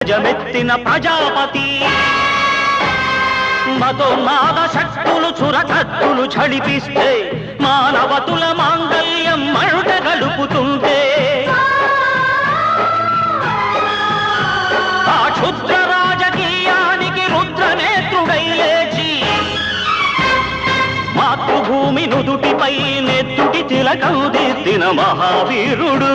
జమెత్తిన ప్రజాపతి. మతోన్మాద శక్తులు చురకత్తులు చడిపిస్తే మానవతుల మాంగల్యం మరుట గడుపుతుంటే. ఆ క్షుద్ర రాజకీయానికి రుద్రనేత్రుడై లేచి మాతృభూమి నుదుటిపై నెత్తుటి తిలకం దిద్దిన మహావీరుడు.